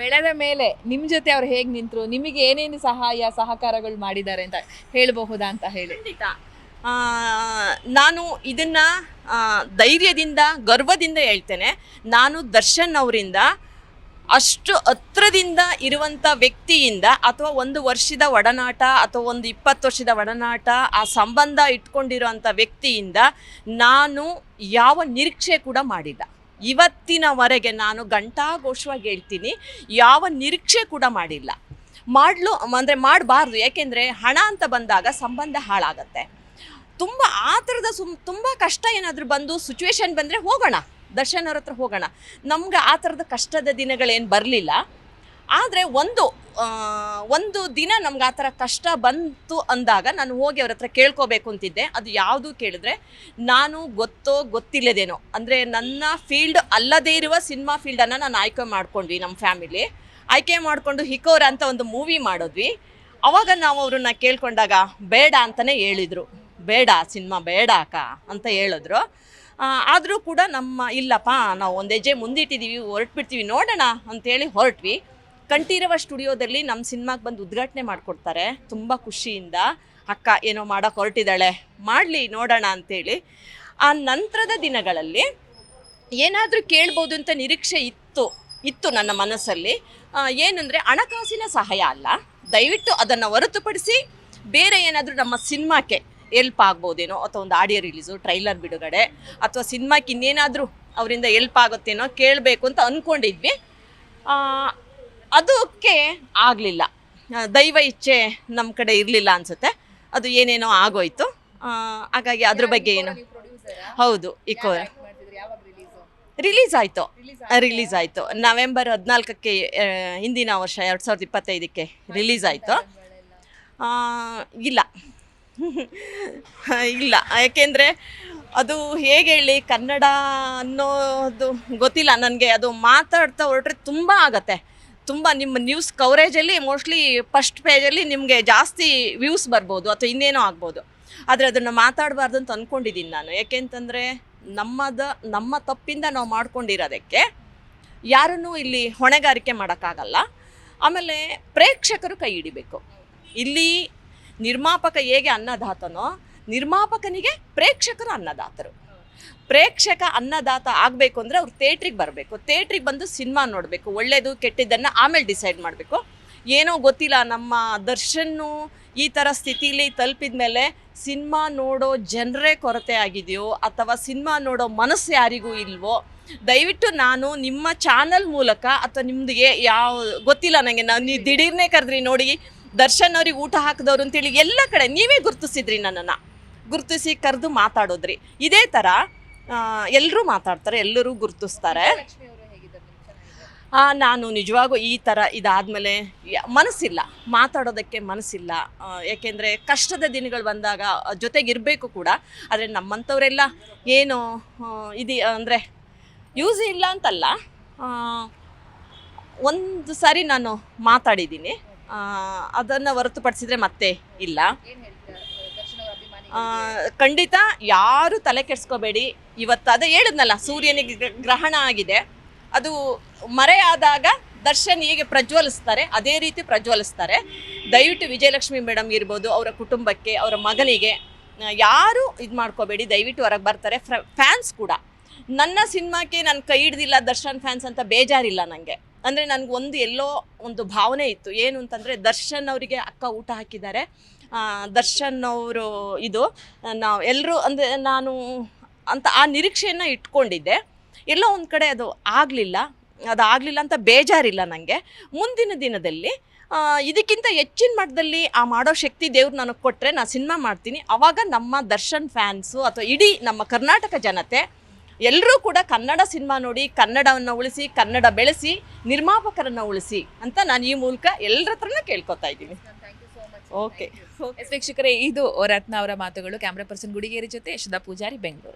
ಬೆಳೆದ ಮೇಲೆ ನಿಮ್ಮ ಜೊತೆ ಅವ್ರು ಹೇಗೆ ನಿಂತರು, ನಿಮಗೆ ಏನೇನು ಸಹಾಯ, ಸಹಕಾರಗಳು ಮಾಡಿದ್ದಾರೆ ಅಂತ ಹೇಳಬಹುದಾ ಅಂತ ಹೇಳಿ. ನಾನು ಇದನ್ನ ಧೈರ್ಯದಿಂದ, ಗರ್ವದಿಂದ ಹೇಳ್ತೇನೆ. ನಾನು ದರ್ಶನ್ ಅವರಿಂದ ಅಷ್ಟು ಹತ್ರದಿಂದ ಇರುವಂಥ ವ್ಯಕ್ತಿಯಿಂದ ಅಥವಾ ಒಂದು ವರ್ಷದ ಒಡನಾಟ ಅಥವಾ ಒಂದು ಇಪ್ಪತ್ತು ವರ್ಷದ ಒಡನಾಟ ಆ ಸಂಬಂಧ ಇಟ್ಕೊಂಡಿರುವಂಥ ವ್ಯಕ್ತಿಯಿಂದ ನಾನು ಯಾವ ನಿರೀಕ್ಷೆ ಕೂಡ ಮಾಡಿಲ್ಲ. ಇವತ್ತಿನವರೆಗೆ ನಾನು ಘಂಟಾಘೋಷವಾಗಿ ಹೇಳ್ತೀನಿ, ಯಾವ ನಿರೀಕ್ಷೆ ಕೂಡ ಮಾಡಿಲ್ಲ. ಮಾಡಲು, ಅಂದರೆ ಮಾಡಬಾರ್ದು, ಯಾಕೆಂದರೆ ಹಣ ಅಂತ ಬಂದಾಗ ಸಂಬಂಧ ಹಾಳಾಗತ್ತೆ. ತುಂಬ ಆ ಥರದ ಸುಮ್, ತುಂಬ ಕಷ್ಟ ಏನಾದರೂ ಬಂದು ಸಿಚುವೇಶನ್ ಬಂದರೆ ಹೋಗೋಣ, ದರ್ಶನ್ ಅವ್ರ ಹತ್ರ ಹೋಗೋಣ. ನಮ್ಗೆ ಆ ಥರದ ಕಷ್ಟದ ದಿನಗಳೇನು ಬರಲಿಲ್ಲ. ಆದರೆ ಒಂದು ಒಂದು ದಿನ ನಮ್ಗೆ ಆ ಥರ ಕಷ್ಟ ಬಂತು ಅಂದಾಗ ನಾನು ಹೋಗಿ ಅವ್ರ ಹತ್ರ ಕೇಳ್ಕೋಬೇಕು ಅಂತಿದ್ದೆ. ಅದು ಯಾವುದು ಕೇಳಿದ್ರೆ, ನಾನು ಗೊತ್ತೋ ಗೊತ್ತಿಲ್ಲದೇನೋ, ಅಂದರೆ ನನ್ನ ಫೀಲ್ಡ್ ಅಲ್ಲದೇ ಇರುವ ಸಿನಿಮಾ ಫೀಲ್ಡನ್ನು ನಾನು ಆಯ್ಕೆ ಮಾಡ್ಕೊಂಡ್ವಿ ನಮ್ಮ ಫ್ಯಾಮಿಲಿ ಆಯ್ಕೆ ಮಾಡಿಕೊಂಡು ಹಿಕೋರ ಅಂತ ಒಂದು ಮೂವಿ ಮಾಡಿದ್ವಿ. ಅವಾಗ ನಾವು ಅವ್ರನ್ನ ಕೇಳ್ಕೊಂಡಾಗ, ಬೇಡ ಅಂತಲೇ ಹೇಳಿದರು. ಬೇಡ ಸಿನಿಮಾ ಬೇಡ ಅಕ್ಕ ಅಂತ ಹೇಳಿದ್ರು. ಆದರೂ ಕೂಡ ನಮ್ಮ, ಇಲ್ಲಪ್ಪ, ನಾವು ಒಂದು ಹೆಜ್ಜೆ ಮುಂದಿಟ್ಟಿದ್ದೀವಿ ಹೊರಟ್ಬಿಡ್ತೀವಿ, ನೋಡೋಣ ಅಂತೇಳಿ ಹೊರಟ್ವಿ. ಕಂಠೀರವ ಸ್ಟುಡಿಯೋದಲ್ಲಿ ನಮ್ಮ ಸಿನಿಮಾಗೆ ಬಂದು ಉದ್ಘಾಟನೆ ಮಾಡಿಕೊಡ್ತಾರೆ. ತುಂಬ ಖುಷಿಯಿಂದ, ಅಕ್ಕ, ಏನೋ ಮಾಡೋಕೆ ಹೊರಟಿದ್ದಾಳೆ, ಮಾಡಲಿ, ನೋಡೋಣ ಅಂತೇಳಿ. ಆ ನಂತರದ ದಿನಗಳಲ್ಲಿ ಏನಾದರೂ ಕೇಳ್ಬೋದು ಅಂತ ನಿರೀಕ್ಷೆ ಇತ್ತು ಇತ್ತು ನನ್ನ ಮನಸ್ಸಲ್ಲಿ. ಏನಂದರೆ ಹಣಕಾಸಿನ ಸಹಾಯ ಅಲ್ಲ. ದಯವಿಟ್ಟು ಅದನ್ನು ಹೊರತುಪಡಿಸಿ ಬೇರೆ ಏನಾದರೂ ನಮ್ಮ ಸಿನಿಮಾಕ್ಕೆ ಎಲ್ಪ್ ಆಗ್ಬೋದೇನೋ, ಅಥವಾ ಒಂದು ಆಡಿಯೋ ರಿಲೀಸು, ಟ್ರೈಲರ್ ಬಿಡುಗಡೆ, ಅಥವಾ ಸಿನಿಮಾಕ್ಕೆ ಇನ್ನೇನಾದರೂ ಅವರಿಂದ ಎಲ್ಪ್ ಆಗುತ್ತೇನೋ ಕೇಳಬೇಕು ಅಂತ ಅಂದ್ಕೊಂಡಿದ್ವಿ ಅದಕ್ಕೆ ಆಗಲಿಲ್ಲ. ದೈವ ಇಚ್ಛೆ ನಮ್ಮ ಕಡೆ ಇರಲಿಲ್ಲ ಅನಿಸುತ್ತೆ. ಅದು ಏನೇನೋ ಆಗೋಯ್ತು. ಹಾಗಾಗಿ ಅದ್ರ ಬಗ್ಗೆ ಏನು ಹೌದು ಇಕೋ ರಿಲೀಸ್ ಆಯಿತು? ರಿಲೀಸ್ ಆಯಿತು. ನವೆಂಬರ್ ಹದಿನಾಲ್ಕಕ್ಕೆ ಹಿಂದಿನ ವರ್ಷ ಎರಡು ಸಾವಿರದ ಇಪ್ಪತ್ತೈದಕ್ಕೆ ರಿಲೀಸ್ ಆಯಿತು. ಇಲ್ಲ. ಇಲ್ಲ. ಯಾಕೆಂದರೆ ಅದು ಹೇಗೆ ಹೇಳಿ ಕನ್ನಡ ಅನ್ನೋದು ಗೊತ್ತಿಲ್ಲ. ನನಗೆ ಅದು ಮಾತಾಡ್ತಾ ಹೊರಟ್ರೆ ತುಂಬ ಆಗತ್ತೆ. ತುಂಬ ನಿಮ್ಮ ನ್ಯೂಸ್ ಕವರೇಜಲ್ಲಿ ಮೋಸ್ಟ್ಲಿ ಫಸ್ಟ್ ಪೇಜಲ್ಲಿ ನಿಮಗೆ ಜಾಸ್ತಿ ವ್ಯೂಸ್ ಬರ್ಬೋದು ಅಥವಾ ಇನ್ನೇನೋ ಆಗ್ಬೋದು. ಆದರೆ ಅದನ್ನು ಮಾತಾಡಬಾರ್ದು ಅಂತ ಅಂದ್ಕೊಂಡಿದ್ದೀನಿ ನಾನು. ಯಾಕೆಂತಂದರೆ ನಮ್ಮದ, ನಮ್ಮ ತಪ್ಪಿಂದ ನಾವು ಮಾಡ್ಕೊಂಡಿರೋದಕ್ಕೆ ಯಾರನ್ನೂ ಇಲ್ಲಿ ಹೊಣೆಗಾರಿಕೆ ಮಾಡೋಕ್ಕಾಗಲ್ಲ. ಆಮೇಲೆ ಪ್ರೇಕ್ಷಕರು ಕೈ ಹಿಡಿಬೇಕು. ಇಲ್ಲಿ ನಿರ್ಮಾಪಕ ಹೇಗೆ ಅನ್ನದಾತನೋ ನಿರ್ಮಾಪಕನಿಗೆ ಪ್ರೇಕ್ಷಕರು ಅನ್ನದಾತರು. ಪ್ರೇಕ್ಷಕ ಅನ್ನದಾತ ಆಗಬೇಕು ಅಂದರೆ ಅವ್ರು ಥಿಯೇಟ್ರಿಗೆ ಬರಬೇಕು. ಥಿಯೇಟ್ರಿಗೆ ಬಂದು ಸಿನಿಮಾ ನೋಡಬೇಕು ಒಳ್ಳೆಯದು ಕೆಟ್ಟಿದ್ದನ್ನು ಆಮೇಲೆ ಡಿಸೈಡ್ ಮಾಡಬೇಕು. ಏನೋ ಗೊತ್ತಿಲ್ಲ, ನಮ್ಮ ದರ್ಶನ್ನು ಈ ಥರ ಸ್ಥಿತಿಲಿ ತಲುಪಿದ ಮೇಲೆ ಸಿನಿಮಾ ನೋಡೋ ಜನರೇ ಕೊರತೆ ಆಗಿದೆಯೋ ಅಥವಾ ಸಿನಿಮಾ ನೋಡೋ ಮನಸ್ಸು ಯಾರಿಗೂ ಇಲ್ವೋ, ದಯವಿಟ್ಟು ನಾನು ನಿಮ್ಮ ಚಾನಲ್ ಮೂಲಕ ಅಥವಾ ನಿಮ್ದು ಯಾವ, ಗೊತ್ತಿಲ್ಲ ನನಗೆ ನಾನು ನೀವು ದಿಢೀರ್ನೇ ಕರೆದ್ರಿ ನೋಡಿ, ದರ್ಶನ್ ಅವ್ರಿಗೆ ಊಟ ಹಾಕಿದವ್ರು ಅಂತೇಳಿ ಎಲ್ಲ ಕಡೆ ನೀವೇ ಗುರುತಿಸಿದ್ರಿ ನನ್ನನ್ನು. ಗುರ್ತಿಸಿ ಕರೆದು ಮಾತಾಡೋದ್ರಿ. ಇದೇ ಥರ ಎಲ್ಲರೂ ಮಾತಾಡ್ತಾರೆ, ಎಲ್ಲರೂ ಗುರುತಿಸ್ತಾರೆ. ನಾನು ನಿಜವಾಗೂ ಈ ಥರ ಇದಾದಮೇಲೆ ಮನಸ್ಸಿಲ್ಲ. ಮಾತಾಡೋದಕ್ಕೆ ಮನಸ್ಸಿಲ್ಲ. ಯಾಕೆಂದರೆ ಕಷ್ಟದ ದಿನಗಳು ಬಂದಾಗ ಜೊತೆಗಿರಬೇಕು ಕೂಡ, ಆದರೆ ನಮ್ಮಂಥವರೆಲ್ಲ ಏನು ಇದು, ಅಂದರೆ ಯೂಸ್ ಇಲ್ಲ ಅಂತಲ್ಲ. ಒಂದು ಸಾರಿ ನಾನು ಮಾತಾಡಿದ್ದೀನಿ. ಅದನ್ನು ಹೊರತುಪಡಿಸಿದ್ರೆ ಮತ್ತೆ ಇಲ್ಲ. ಖಂಡಿತ ಯಾರು ತಲೆ ಕೆಡಿಸ್ಕೋಬೇಡಿ. ಇವತ್ತು ಅದೇ ಹೇಳಿದ್ನಲ್ಲ, ಸೂರ್ಯನಿಗೆ ಗ್ರಹಣ ಆಗಿದೆ. ಅದು ಮರೆಯಾದಾಗ ದರ್ಶನ್ ಹೇಗೆ ಪ್ರಜ್ವಲಿಸ್ತಾರೆ, ಅದೇ ರೀತಿ ಪ್ರಜ್ವಲಿಸ್ತಾರೆ. ದಯವಿಟ್ಟು ವಿಜಯಲಕ್ಷ್ಮಿ ಮೇಡಮ್ ಇರ್ಬೋದು, ಅವರ ಕುಟುಂಬಕ್ಕೆ, ಅವರ ಮಗನಿಗೆ ಯಾರು ಇದು ಮಾಡ್ಕೋಬೇಡಿ, ದಯವಿಟ್ಟು ಹೊರಗೆ ಬರ್ತಾರೆ. ಫ್ಯಾನ್ಸ್ ಕೂಡ. ನನ್ನ ಸಿನಿಮಾಕ್ಕೆ ನಾನು ಕೈ ಹಿಡ್ದಿಲ್ಲ ದರ್ಶನ್ ಫ್ಯಾನ್ಸ್ ಅಂತ ಬೇಜಾರಿಲ್ಲ ನನಗೆ ಅಂದರೆ ನನಗೆ ಒಂದು ಎಲ್ಲೋ ಒಂದು ಭಾವನೆ ಇತ್ತು. ಏನು ಅಂತಂದರೆ ದರ್ಶನ್ ಅವರಿಗೆ ಅಕ್ಕ ಊಟ ಹಾಕಿದ್ದಾರೆ. ದರ್ಶನ್ ಅವರು ಇದು, ನಾವು ಎಲ್ಲರೂ ಅಂದರೆ ನಾನು ಅಂತ ಆ ನಿರೀಕ್ಷೆಯನ್ನು ಇಟ್ಕೊಂಡಿದ್ದೆ. ಎಲ್ಲೋ ಒಂದು ಕಡೆ ಅದು ಆಗಲಿಲ್ಲ ಅದು ಆಗಲಿಲ್ಲ ಅಂತ ಬೇಜಾರಿಲ್ಲ ನನಗೆ ಮುಂದಿನ ದಿನದಲ್ಲಿ ಇದಕ್ಕಿಂತ ಹೆಚ್ಚಿನ ಮಟ್ಟದಲ್ಲಿ ಆ ಮಾಡೋ ಶಕ್ತಿ ದೇವ್ರು ನನಗೆ ಕೊಟ್ಟರೆ ನಾನು ಸಿನಿಮಾ ಮಾಡ್ತೀನಿ. ಆವಾಗ ನಮ್ಮ ದರ್ಶನ್ ಫ್ಯಾನ್ಸು ಅಥವಾ ಇಡೀ ನಮ್ಮ ಕರ್ನಾಟಕ ಜನತೆ ಎಲ್ಲರೂ ಕೂಡ ಕನ್ನಡ ಸಿನಿಮಾ ನೋಡಿ, ಕನ್ನಡವನ್ನು ಉಳಿಸಿ, ಕನ್ನಡ ಬೆಳೆಸಿ, ನಿರ್ಮಾಪಕರನ್ನು ಉಳಿಸಿ ಅಂತ ನಾನು ಈ ಮೂಲಕ ಎಲ್ಲರ ಹತ್ರನೂ ಕೇಳ್ಕೊತಾ ಇದ್ದೀನಿ. ಓಕೆ ವೀಕ್ಷಕರೇ ಇದು ರತ್ನ ಅವರ ಮಾತುಗಳು. ಕ್ಯಾಮ್ರಾ ಪರ್ಸನ್ ಗುಡಿಗೇರಿ ಜೊತೆ ಯಶೋಧ ಪೂಜಾರಿ ಬೆಂಗಳೂರು.